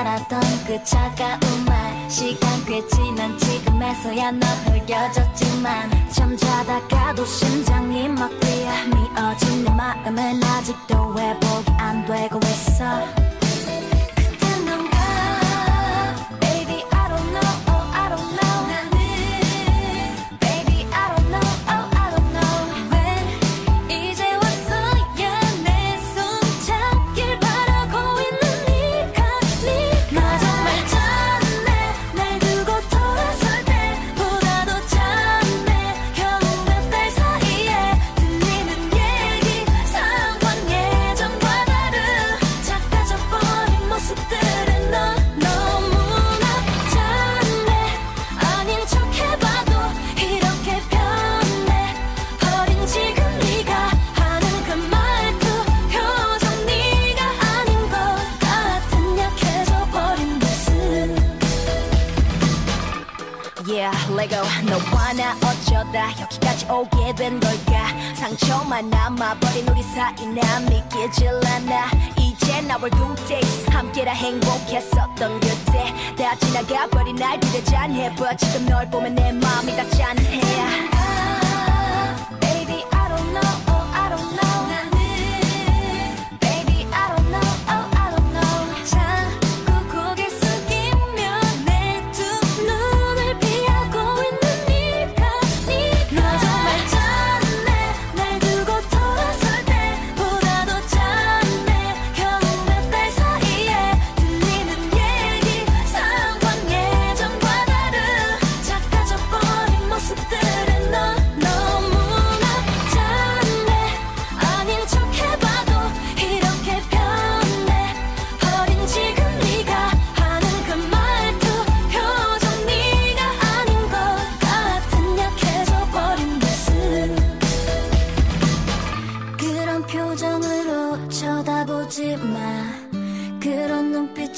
알았던 그 차가운 말. 시간 꽤 지난 지금에서야 넌 흘겨졌지만 잠자다가도 심장이 막 뛰어 미어진 내 마음은 아직도 왜 보기 안 되고 있어. 설레고 너와 나 어쩌다 여기까지 오게 된 걸까? 상처만 남아버린 우리 사이 난 믿기질 않아. 이제 나올 굴때 함께라 행복했었던 그때 다 지나가버린 날 비대 잔해 But 지금 널 보면 내 마음이 다 짠해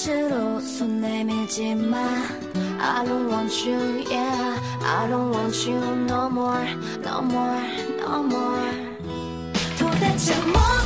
눈빛으로 손 내밀지 마 I don't want you, yeah I don't want you no more, no more, no more 도대체 뭐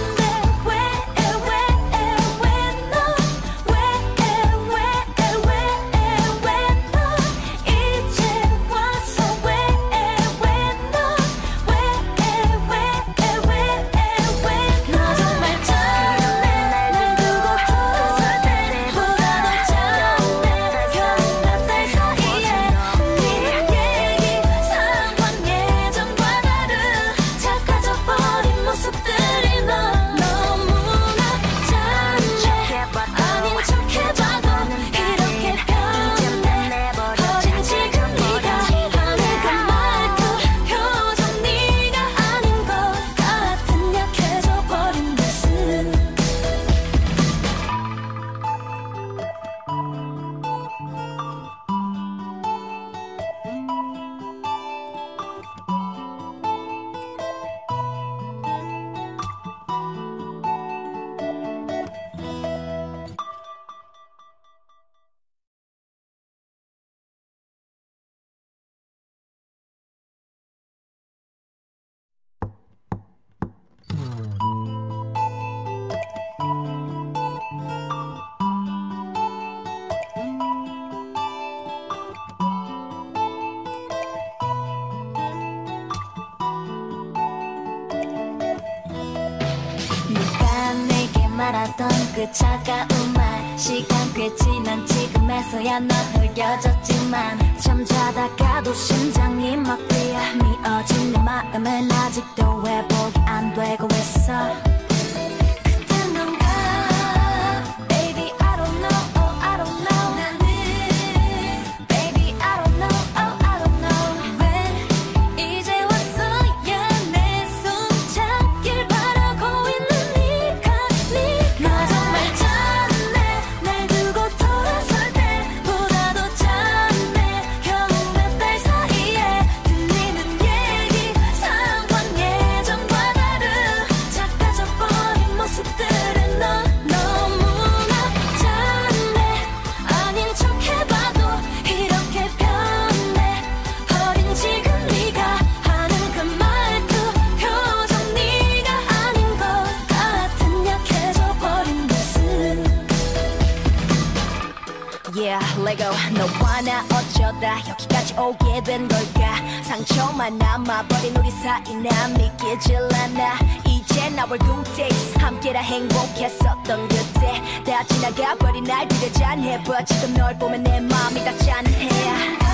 말았던 그 차가운 말. 시간 꽤 지난 지금에서야 넌 흘겨졌지만 잠자다가도 심장이 막 뛰어 미어진 내 마음은 아직도 회복이 안 되고 있어. 설레고 너와 나 어쩌다 여기까지 오게 된 걸까? 상처만 남아버린 우리 사이 난 믿기질 않아. 이제 나올 굿데이스 함께라 행복했었던 그때 다 지나가버린 날 비례 잔해 But 지금 널 보면 내 마음이 다 짠해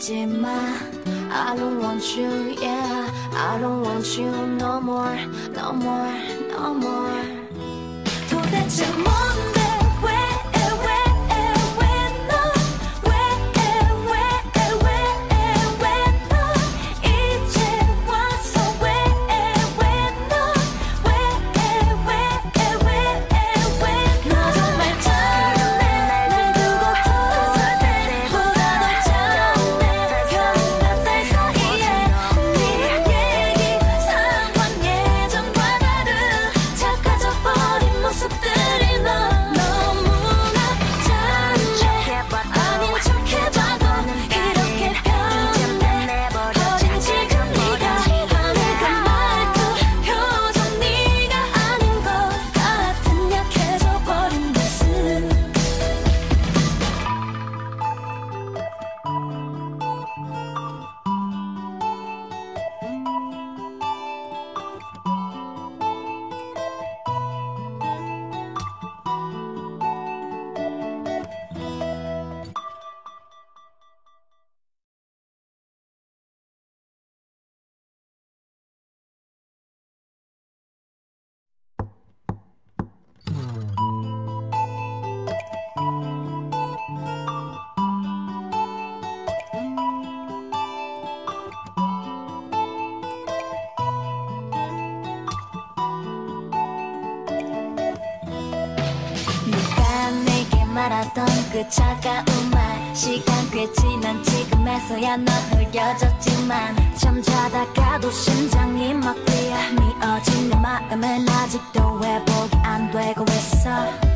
손 내밀지 마 I don't want you yeah I don't want you no more no more no more 도대체 뭔 말하던 그 차가운 말. 시간 꽤 지난 지금에서야 넌 흐려졌지만 잠자다가도 심장이 막 뛰어 미어진 내 마음은 아직도 회복이 안 되고 있어